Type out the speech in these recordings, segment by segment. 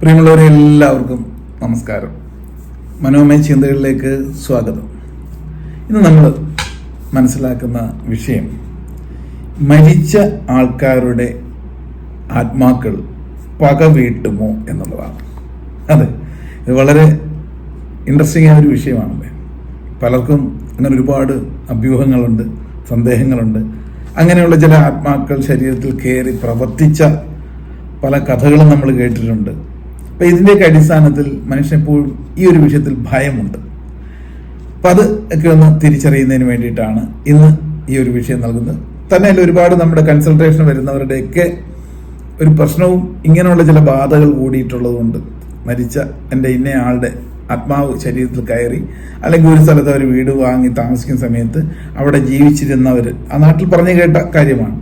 പ്രിയമുള്ളവരെ എല്ലാവർക്കും നമസ്കാരം. മനോമയ ചിന്തകളിലേക്ക് സ്വാഗതം. ഇന്ന് നമ്മൾ മനസ്സിലാക്കുന്ന വിഷയം മരിച്ച ആൾക്കാരുടെ ആത്മാക്കൾ പക വീട്ടുമോ എന്നുള്ളതാണ്. അതെ ഇത് വളരെ ഇൻട്രസ്റ്റിംഗ് ആയ ഒരു വിഷയമാണല്ലേ പലർക്കും അങ്ങനെ ഒരുപാട് അഭ്യൂഹങ്ങളുണ്ട് സന്ദേഹങ്ങളുണ്ട്. അങ്ങനെയുള്ള ചില ആത്മാക്കൾ ശരീരത്തിൽ കയറി പ്രവർത്തിച്ച പല കഥകളും നമ്മൾ കേട്ടിട്ടുണ്ട്. അപ്പം ഇതിന്റെയൊക്കെ അടിസ്ഥാനത്തിൽ മനുഷ്യനെപ്പോഴും ഈ ഒരു വിഷയത്തിൽ ഭയമുണ്ട്. അപ്പം അത് ഒക്കെ ഒന്ന് തിരിച്ചറിയുന്നതിന് വേണ്ടിയിട്ടാണ് ഇന്ന് ഈ ഒരു വിഷയം നൽകുന്നത്. തന്നെയല്ല ഒരുപാട് നമ്മുടെ കൺസൾട്ടേഷൻ വരുന്നവരുടെയൊക്കെ ഒരു പ്രശ്നവും ഇങ്ങനെയുള്ള ചില ബാധകൾ കൂടിയിട്ടുള്ളതുകൊണ്ട് മരിച്ച എന്റെ ഇന്ന ആളുടെ ആത്മാവ് ശരീരത്തിൽ കയറി അല്ലെങ്കിൽ ഒരു സ്ഥലത്ത് അവർ വീട് വാങ്ങി താമസിക്കുന്ന സമയത്ത് അവിടെ ജീവിച്ചിരുന്നവർ ആ നാട്ടിൽ പറഞ്ഞു കേട്ട കാര്യമാണ്.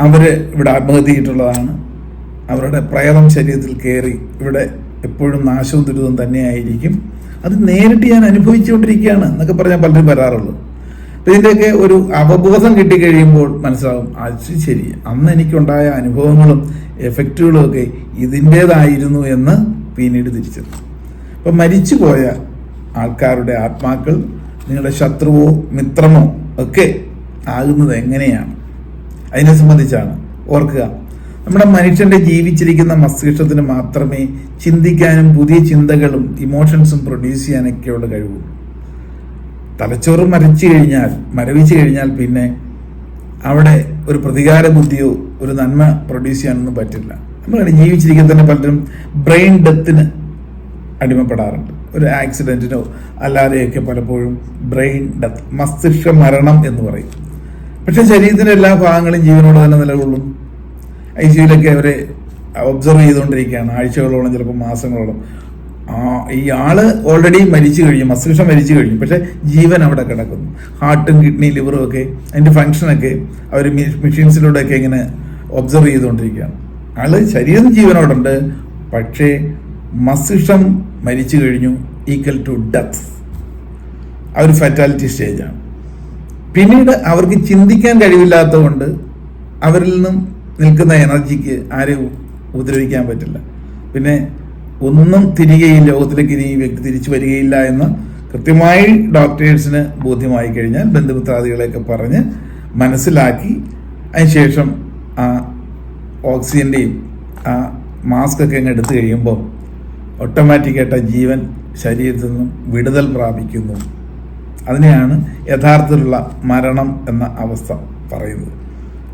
അവർ ഇവിടെ ആത്മഹത്യ ചെയ്തിട്ടുള്ളതാണ്. അവരുടെ പ്രേതം ശരീരത്തിൽ കയറി ഇവിടെ എപ്പോഴും നാശവും ദുരിതവും തന്നെയായിരിക്കും. അത് നേരിട്ട് ഞാൻ അനുഭവിച്ചുകൊണ്ടിരിക്കുകയാണ് എന്നൊക്കെ പറഞ്ഞാൽ പലരും വരാറുള്ളൂ. അപ്പം ഇതിന്റെയൊക്കെ ഒരു അവബോധം കിട്ടിക്കഴിയുമ്പോൾ മനസ്സിലാവും അത് ശരി അന്ന് എനിക്കുണ്ടായ അനുഭവങ്ങളും എഫക്റ്റുകളും ഒക്കെ ഇതിന്റെതായിരുന്നു എന്ന് പിന്നീട് തിരിച്ചറിഞ്ഞു. അപ്പം മരിച്ചുപോയ ആൾക്കാരുടെ ആത്മാക്കൾ നിങ്ങളുടെ ശത്രുവോ മിത്രമോ ഒക്കെ ആകുന്നത് എങ്ങനെയാണ്? അതിനെ സംബന്ധിച്ചാണ് ഓർക്കുക. നമ്മുടെ മനുഷ്യന്റെ ജീവിച്ചിരിക്കുന്ന മസ്തിഷ്കത്തിന് മാത്രമേ ചിന്തിക്കാനും പുതിയ ചിന്തകളും ഇമോഷൻസും പ്രൊഡ്യൂസ് ചെയ്യാനൊക്കെയുള്ള കഴിവുള്ളൂ തലച്ചോറ് മരച്ചു കഴിഞ്ഞാൽ മരവിച്ചു കഴിഞ്ഞാൽ പിന്നെ അവിടെ ഒരു പ്രതികാര ബുദ്ധിയോ ഒരു നന്മ പ്രൊഡ്യൂസ് ചെയ്യാനൊന്നും പറ്റില്ല. നമ്മളാണ് ജീവിച്ചിരിക്കുന്ന തന്നെ പലരും ബ്രെയിൻ ഡെത്തിന് അടിമപ്പെടാറുണ്ട്. ഒരു ആക്സിഡന്റിനോ അല്ലാതെയൊക്കെ പലപ്പോഴും ബ്രെയിൻ ഡെത്ത് മസ്തിഷ്ക മരണം എന്ന് പറയും. പക്ഷെ ശരീരത്തിന്റെ എല്ലാ ഭാഗങ്ങളും ജീവനോട് തന്നെ നിലകൊള്ളും. ഐ സിയിലൊക്കെ അവരെ ഒബ്സർവ് ചെയ്തുകൊണ്ടിരിക്കുകയാണ്. ആഴ്ചകളോളം ചിലപ്പോൾ മാസങ്ങളോളം. ആ ഈ ആൾ ഓൾറെഡി മരിച്ചു കഴിഞ്ഞു മസ്തിഷ്കം മരിച്ചു കഴിഞ്ഞു. പക്ഷെ ജീവൻ അവിടെ കിടക്കുന്നു. ഹാർട്ടും കിഡ്നി ലിവറും ഒക്കെ അതിന്റെ ഫങ്ഷനൊക്കെ അവർ മെഷീൻസിലൂടെയൊക്കെ ഇങ്ങനെ ഒബ്സർവ് ചെയ്തുകൊണ്ടിരിക്കുകയാണ്. ആൾ ശരീരം ജീവനോടുണ്ട്. പക്ഷേ മസ്തിഷ്കം മരിച്ചു കഴിഞ്ഞു ഈക്വൽ ടു ഡെത്ത് ആ ഒരു ഫാറ്റാലിറ്റി സ്റ്റേജാണ് പിന്നീട് അവർക്ക് ചിന്തിക്കാൻ കഴിവില്ലാത്തതുകൊണ്ട് അവരിൽ നിന്നും നിൽക്കുന്ന എനർജിക്ക് ആരെയും ഉപദ്രവിക്കാൻ പറ്റില്ല. പിന്നെ ഒന്നും തിരികെയും ലോകത്തിലേക്ക് ഇനി ഈ വ്യക്തി തിരിച്ചു വരികയില്ല എന്ന് കൃത്യമായി ഡോക്ടേഴ്സിന് ബോധ്യമായി കഴിഞ്ഞാൽ ബന്ധുമിത്രാദികളെയൊക്കെ പറഞ്ഞ് മനസ്സിലാക്കി അതിനുശേഷം ആ ഓക്സിജന്റെയും ആ മാസ്ക് ഒക്കെ അങ്ങ് എടുത്തു കഴിയുമ്പോൾ ഓട്ടോമാറ്റിക്കായിട്ട് ജീവൻ ശരീരത്തിൽ നിന്നും വിടുതൽ പ്രാപിക്കുന്നു. അതിനെയാണ് യഥാർത്ഥത്തിലുള്ള മരണം എന്ന അവസ്ഥ പറയുന്നത്.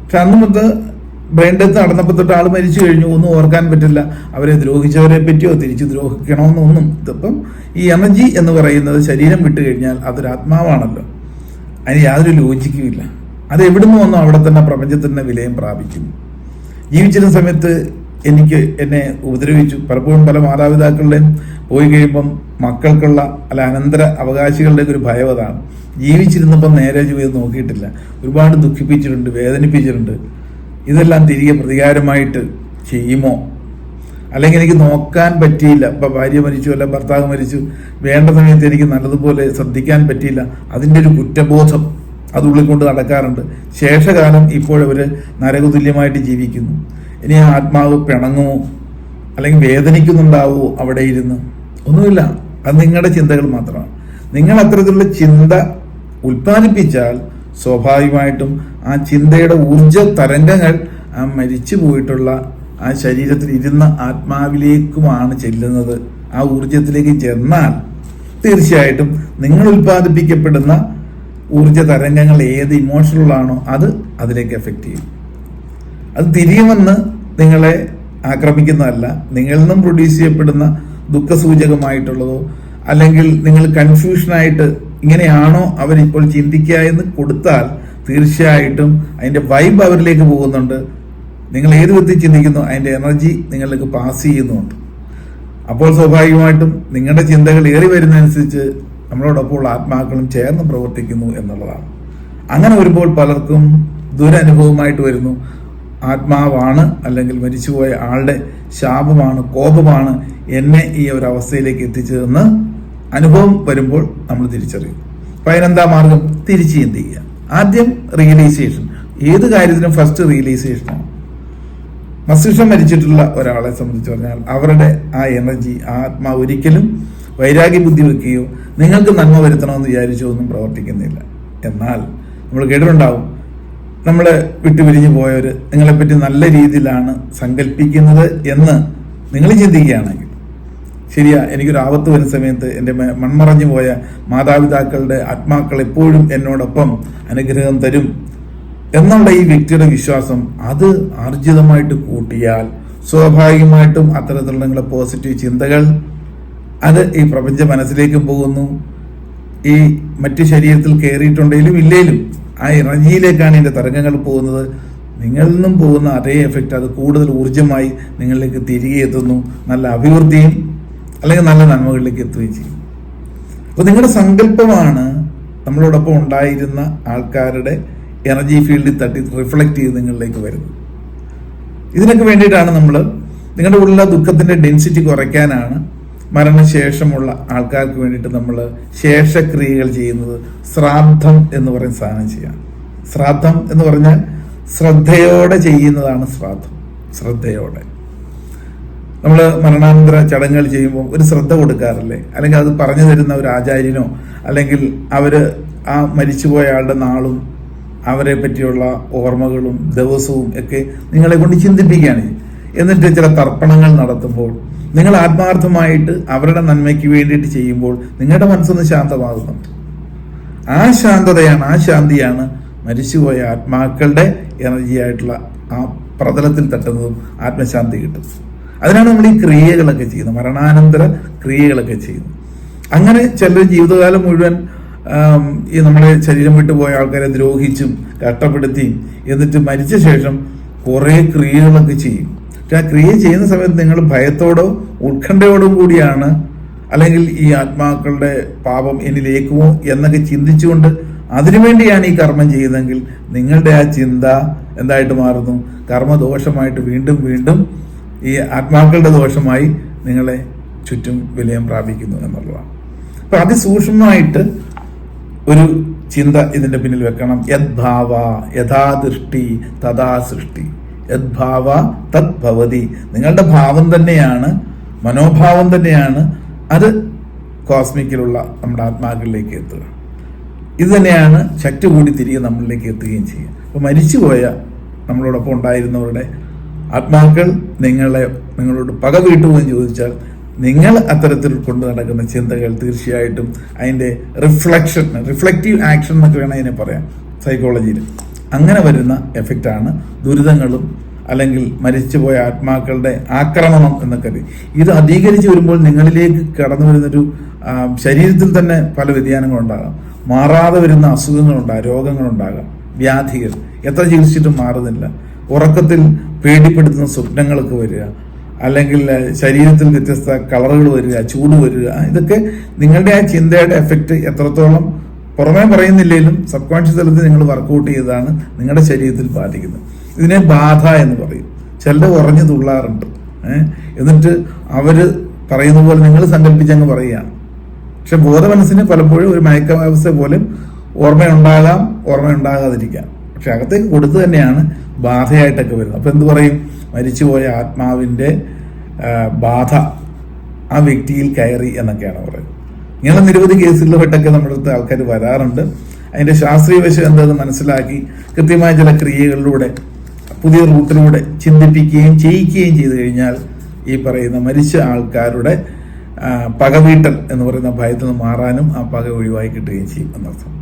പക്ഷെ അന്ന് മുതൽ ബ്രെയിൻ ഡെത്ത് നടന്നപ്പോൾ തൊട്ട് ആൾ മരിച്ചു കഴിഞ്ഞു. ഒന്നും ഓർക്കാൻ പറ്റില്ല. അവരെ ദ്രോഹിച്ചവരെ പറ്റിയോ തിരിച്ചു ദ്രോഹിക്കണമെന്നൊന്നും. ഇതിപ്പം ഈ എനർജി എന്ന് പറയുന്നത് ശരീരം വിട്ടു കഴിഞ്ഞാൽ അതൊരു ആത്മാവാണല്ലോ. അതിന് യാതൊരു ലോജിക്കും ഇല്ല. അത് എവിടുന്ന് വന്നോ അവിടെ തന്നെ പ്രപഞ്ചത്തിന്റെ വിലയും പ്രാപിക്കും. ജീവിച്ചിരുന്ന സമയത്ത് എനിക്ക് എന്നെ ഉപദ്രവിച്ചു. പലപ്പോഴും പല മാതാപിതാക്കളുടെയും പോയി കഴിയുമ്പം മക്കൾക്കുള്ള അല്ല അനന്തര അവകാശികളുടെ ഒരു ഭയം അതാണ്. ജീവിച്ചിരുന്നപ്പം നേരെ ജീവിതം നോക്കിയിട്ടില്ല. ഒരുപാട് ദുഃഖിപ്പിച്ചിട്ടുണ്ട് വേദനിപ്പിച്ചിട്ടുണ്ട്. ഇതെല്ലാം തിരികെ പ്രതികാരമായിട്ട് ചെയ്യുമോ? അല്ലെങ്കിൽ എനിക്ക് നോക്കാൻ പറ്റിയില്ല. ഇപ്പം ഭാര്യ മരിച്ചു അല്ല ഭർത്താവ് മരിച്ചു വേണ്ട സമയത്ത് എനിക്ക് നല്ലതുപോലെ ശ്രദ്ധിക്കാൻ പറ്റിയില്ല. അതിന്റെ ഒരു കുറ്റബോധം അത് ഉള്ളിൽ കൊണ്ട് നടക്കാറുണ്ട്. ശേഷകാലം ഇപ്പോഴവർ നരകതുല്യമായിട്ട് ജീവിക്കുന്നു. ഇനി ആത്മാവ് പിണങ്ങുമോ? അല്ലെങ്കിൽ വേദനിക്കുന്നുണ്ടാവുമോ അവിടെ ഇരുന്ന്? ഒന്നുമില്ല. അത് നിങ്ങളുടെ ചിന്തകൾ മാത്രമാണ്. നിങ്ങൾ അത്തരത്തിലുള്ള ചിന്ത ഉൽപ്പാദിപ്പിച്ചാൽ സ്വാഭാവികമായിട്ടും ആ ചിന്തയുടെ ഊർജ തരംഗങ്ങൾ ആ മരിച്ചു പോയിട്ടുള്ള ആ ശരീരത്തിൽ ഇരുന്ന ആത്മാവിലേക്കുമാണ് ചെല്ലുന്നത്. ആ ഊർജത്തിലേക്ക് ചെന്നാൽ തീർച്ചയായിട്ടും നിങ്ങൾ ഉൽപ്പാദിപ്പിക്കപ്പെടുന്ന ഊർജ തരംഗങ്ങൾ ഏത് ഇമോഷണലാണോ അത് അതിലേക്ക് എഫക്റ്റ് ചെയ്യും. അത് തിരിയുമെന്ന് നിങ്ങളെ ആക്രമിക്കുന്നതല്ല. നിങ്ങളിൽ നിന്നും പ്രൊഡ്യൂസ് ചെയ്യപ്പെടുന്ന ദുഃഖസൂചകമായിട്ടുള്ളതോ അല്ലെങ്കിൽ നിങ്ങൾ കൺഫ്യൂഷനായിട്ട് ഇങ്ങനെയാണോ അവരിപ്പോൾ ചിന്തിക്കുക എന്ന് കൊടുത്താൽ തീർച്ചയായിട്ടും അതിന്റെ വൈബ് അവരിലേക്ക് പോകുന്നുണ്ട്. നിങ്ങൾ ഏത് വിധത്തിൽ ചിന്തിക്കുന്നു അതിന്റെ എനർജി നിങ്ങളിലേക്ക് പാസ് ചെയ്യുന്നുണ്ട്. അപ്പോൾ സ്വാഭാവികമായിട്ടും നിങ്ങളുടെ ചിന്തകൾ ഏറി വരുന്നതനുസരിച്ച് നമ്മളോടൊപ്പമുള്ള ആത്മാക്കളും ചേർന്ന് പ്രവർത്തിക്കുന്നു എന്നുള്ളതാണ്. അങ്ങനെ വരുമ്പോൾ പലർക്കും ദുരനുഭവമായിട്ട് വരുന്നു. ആത്മാവാണ് അല്ലെങ്കിൽ മരിച്ചുപോയ ആളുടെ ശാപമാണ് കോപമാണ് എന്നെ ഈ ഒരു അവസ്ഥയിലേക്ക് എത്തിച്ചതെന്ന് അനുഭവം വരുമ്പോൾ നമ്മൾ തിരിച്ചറിയും. അപ്പൊ അതിനെന്താ മാർഗം? തിരിച്ച് ചിന്തിക്കുക ആദ്യം റിയലൈസേഷൻ ഏത് കാര്യത്തിനും ഫസ്റ്റ് റിയലൈസേഷനാണ് മസ്തിഷ്കം മരിച്ചിട്ടുള്ള ഒരാളെ സംബന്ധിച്ച് പറഞ്ഞാൽ അവരുടെ ആ എനർജി ആ ആത്മാവ് ഒരിക്കലും വൈരാഗ്യ ബുദ്ധി വെക്കുകയോ നിങ്ങൾക്ക് നന്മ വരുത്തണമെന്ന് വിചാരിച്ചോ ഒന്നും പ്രവർത്തിക്കുന്നില്ല. എന്നാൽ നമ്മൾ കേട്ടിട്ടുണ്ടാവും നമ്മൾ വിട്ടുപിരിഞ്ഞു പോയവർ നിങ്ങളെപ്പറ്റി നല്ല രീതിയിലാണ് സങ്കല്പിക്കുന്നത് എന്ന് നിങ്ങൾ ചിന്തിക്കുകയാണെങ്കിൽ ശരിയാ എനിക്കൊരു ആപത്ത് വരുന്ന സമയത്ത് എന്റെ മൺമറഞ്ഞു പോയ മാതാപിതാക്കളുടെ ആത്മാക്കൾ എപ്പോഴും എന്നോടൊപ്പം അനുഗ്രഹം തരും. എന്നുള്ള ഈ വ്യക്തിയുടെ വിശ്വാസം അത് ആർജിതമായിട്ട് കൂട്ടിയാൽ സ്വാഭാവികമായിട്ടും അത്തരത്തിലുള്ള നിങ്ങളുടെ പോസിറ്റീവ് ചിന്തകൾ അത് ഈ പ്രപഞ്ച മനസ്സിലേക്കും പോകുന്നു. ഈ മറ്റു ശരീരത്തിൽ കയറിയിട്ടുണ്ടെങ്കിലും ഇല്ലെങ്കിലും ആ എനർജിയിലേക്കാണ് ഇതിന്റെ തരംഗങ്ങൾ പോകുന്നത്. നിങ്ങളിൽ നിന്നും പോകുന്ന അതേ എഫക്റ്റ് അത് കൂടുതൽ ഊർജമായി നിങ്ങളിലേക്ക് തിരികെ എത്തുന്നു. നല്ല അഭിവൃദ്ധിയും അല്ലെങ്കിൽ നല്ല നന്മകളിലേക്ക് എത്തുകയും ചെയ്യും. അപ്പോൾ നിങ്ങളുടെ സങ്കല്പമാണ് നമ്മളോടൊപ്പം ഉണ്ടായിരുന്ന ആൾക്കാരുടെ എനർജി ഫീൽഡിൽ തട്ടി റിഫ്ലക്റ്റ് ചെയ്ത് നിങ്ങളിലേക്ക് വരുന്നത്. ഇതിനൊക്കെ വേണ്ടിയിട്ടാണ് നമ്മൾ നിങ്ങളുടെ ഉള്ളിലെ ദുഃഖത്തിന്റെ ഡെൻസിറ്റി കുറയ്ക്കാനാണ് മരണശേഷമുള്ള ആൾക്കാർക്ക് വേണ്ടിയിട്ട് നമ്മൾ ശേഷക്രിയകൾ ചെയ്യുന്നത് ശ്രാദ്ധം എന്ന് പറയുന്ന സാധനം ചെയ്യാം. ശ്രാദ്ധം എന്ന് പറഞ്ഞാൽ ശ്രദ്ധയോടെ ചെയ്യുന്നതാണ് ശ്രാദ്ധം. ശ്രദ്ധയോടെ. നമ്മൾ മരണാനന്തര ചടങ്ങുകൾ ചെയ്യുമ്പോൾ ഒരു ശ്രദ്ധ കൊടുക്കാറില്ലേ? അല്ലെങ്കിൽ അത് പറഞ്ഞു തരുന്ന ഒരു ആചാര്യനോ അല്ലെങ്കിൽ അവർ ആ മരിച്ചുപോയ ആളുടെ നാളും അവരെ പറ്റിയുള്ള ഓർമ്മകളും ദിവസവും ഒക്കെ നിങ്ങളെ കൊണ്ട് ചിന്തിപ്പിക്കുകയാണ്. എന്നിട്ട് ചില തർപ്പണങ്ങൾ നടത്തുമ്പോൾ നിങ്ങൾ ആത്മാർത്ഥമായിട്ട് അവരുടെ നന്മയ്ക്ക് വേണ്ടിയിട്ട് ചെയ്യുമ്പോൾ നിങ്ങളുടെ മനസ്സൊന്ന് ശാന്തമാകുന്നുണ്ട് ആ ശാന്തതയാണ് ആ ശാന്തിയാണ് മരിച്ചുപോയ ആത്മാക്കളുടെ എനർജി ആയിട്ടുള്ള ആ പ്രതലത്തിൽ തട്ടുന്നതും ആത്മശാന്തി കിട്ടും അതിനാണ് നമ്മൾ ഈ ക്രിയകളൊക്കെ ചെയ്യുന്നത്. മരണാനന്തര ക്രിയകളൊക്കെ ചെയ്യുന്നത്. അങ്ങനെ ചിലർ ജീവിതകാലം മുഴുവൻ ഈ നമ്മളെ ശരീരം വിട്ടു പോയ ആൾക്കാരെ ദ്രോഹിച്ചും കഷ്ടപ്പെടുത്തിയും എന്നിട്ട് മരിച്ച ശേഷം കുറേ ക്രിയകളൊക്കെ ചെയ്യും. പക്ഷെ ആ ക്രിയ ചെയ്യുന്ന സമയത്ത് നിങ്ങൾ ഭയത്തോടോ ഉത്കണ്ഠയോടും കൂടിയാണ് അല്ലെങ്കിൽ ഈ ആത്മാക്കളുടെ പാപം എന്നിലേക്കുമോ എന്നൊക്കെ ചിന്തിച്ചുകൊണ്ട് അതിനുവേണ്ടിയാണ് ഈ കർമ്മം ചെയ്യുന്നതെങ്കിൽ നിങ്ങളുടെ ആ ചിന്ത എന്തായിട്ട് മാറുന്നു? കർമ്മദോഷമായിട്ട് വീണ്ടും വീണ്ടും ഈ ആത്മാക്കളുടെ ദോഷമായി നിങ്ങളെ ചുറ്റും വിലയം പ്രാപിക്കുന്നു എന്നുള്ളതാണ്. അപ്പൊ അതിസൂക്ഷ്മമായിട്ട് ഒരു ചിന്ത ഇതിന്റെ പിന്നിൽ വെക്കണം. യദ്ഭാവ യഥാദൃഷ്ടി തഥാ സൃഷ്ടി. യദ്ഭാവ തത് ഭവതി. നിങ്ങളുടെ ഭാവം തന്നെയാണ് മനോഭാവം തന്നെയാണ് അത് കോസ്മിക്കിലുള്ള നമ്മുടെ ആത്മാക്കളിലേക്ക് എത്തുക. ഇത് തന്നെയാണ് ശക്തി കൂടി തിരികെ നമ്മളിലേക്ക് എത്തുകയും ചെയ്യുക. അപ്പൊ മരിച്ചുപോയ നമ്മളോടൊപ്പം ഉണ്ടായിരുന്നവരുടെ ആത്മാക്കൾ നിങ്ങളെ നിങ്ങളോട് പക വീട്ടുമെന്ന് ചോദിച്ചാൽ നിങ്ങൾ അത്തരത്തിൽ കൊണ്ടു നടക്കുന്ന ചിന്തകൾ തീർച്ചയായിട്ടും അതിന്റെ റിഫ്ലക്ഷൻ റിഫ്ലക്റ്റീവ് ആക്ഷൻ എന്നൊക്കെ വേണം അതിനെ പറയാം സൈക്കോളജിയിൽ അങ്ങനെ വരുന്ന എഫക്റ്റാണ് ദുരിതങ്ങളും അല്ലെങ്കിൽ മരിച്ചുപോയ ആത്മാക്കളുടെ ആക്രമണം എന്നൊക്കെ. ഇത് അധികരിച്ച് വരുമ്പോൾ നിങ്ങളിലേക്ക് കടന്നു വരുന്നൊരു ശരീരത്തിൽ തന്നെ പല വ്യതിയാനങ്ങളുണ്ടാകാം മാറാതെ വരുന്ന അസുഖങ്ങളുണ്ടാകാം രോഗങ്ങളുണ്ടാകാം വ്യാധികൾ. എത്ര ചികിത്സിച്ചിട്ടും മാറുന്നില്ല. ഉറക്കത്തിൽ പേടിപ്പെടുത്തുന്ന സ്വപ്നങ്ങളൊക്കെ വരിക. അല്ലെങ്കിൽ ശരീരത്തിൽ വ്യത്യസ്ത കളറുകൾ വരിക ചൂട് വരിക. ഇതൊക്കെ നിങ്ങളുടെ ആ ചിന്തയുടെ എഫക്റ്റ് എത്രത്തോളം പുറമേ പറയുന്നില്ലെങ്കിലും സബ് കോൺഷ്യസ് തലത്തിൽ നിങ്ങൾ വർക്കൗട്ട് ചെയ്തതാണ് നിങ്ങളുടെ ശരീരത്തിൽ ബാധിക്കുന്നത്. ഇതിനെ ബാധ എന്ന് പറയും. ചിലർ ഉറഞ്ഞു തുള്ളാറുണ്ട്. എന്നിട്ട് അവർ പറയുന്ന പോലെ നിങ്ങൾ സങ്കല്പിച്ചങ്ങ് പറയുകയാണ് പക്ഷെ ബോധമനസ്സിന് പലപ്പോഴും ഒരു മയക്കാവസ്ഥ പോലും ഓർമ്മയുണ്ടാകാം ഓർമ്മയുണ്ടാകാതിരിക്കാം. പക്ഷെ അകത്തേക്ക് കൊടുത്തു തന്നെയാണ് ബാധയായിട്ടൊക്കെ വരുന്നത്. അപ്പൊ എന്ത് പറയും? മരിച്ചുപോയ ആത്മാവിന്റെ ബാധ ആ വ്യക്തിയിൽ കയറി എന്നൊക്കെയാണ് പറയുന്നത്. ഇങ്ങനെ നിരവധി കേസുകളിലോട്ടൊക്കെ നമ്മുടെ അടുത്ത് ആൾക്കാർ വരാറുണ്ട്. അതിന്റെ ശാസ്ത്രീയ വശം എന്താണെന്ന് മനസ്സിലാക്കി കൃത്യമായ ചില ക്രിയകളിലൂടെ പുതിയ റൂട്ടിലൂടെ ചിന്തിപ്പിക്കുകയും ചെയ്യിക്കുകയും ചെയ്തു കഴിഞ്ഞാൽ ഈ പറയുന്ന മരിച്ച ആൾക്കാരുടെ പകവീട്ടൽ എന്ന് പറയുന്ന ഭയത്തിൽ നിന്ന് മാറാനും ആ പക ഒഴിവായി കിട്ടുകയും ചെയ്യും എന്നർത്ഥം.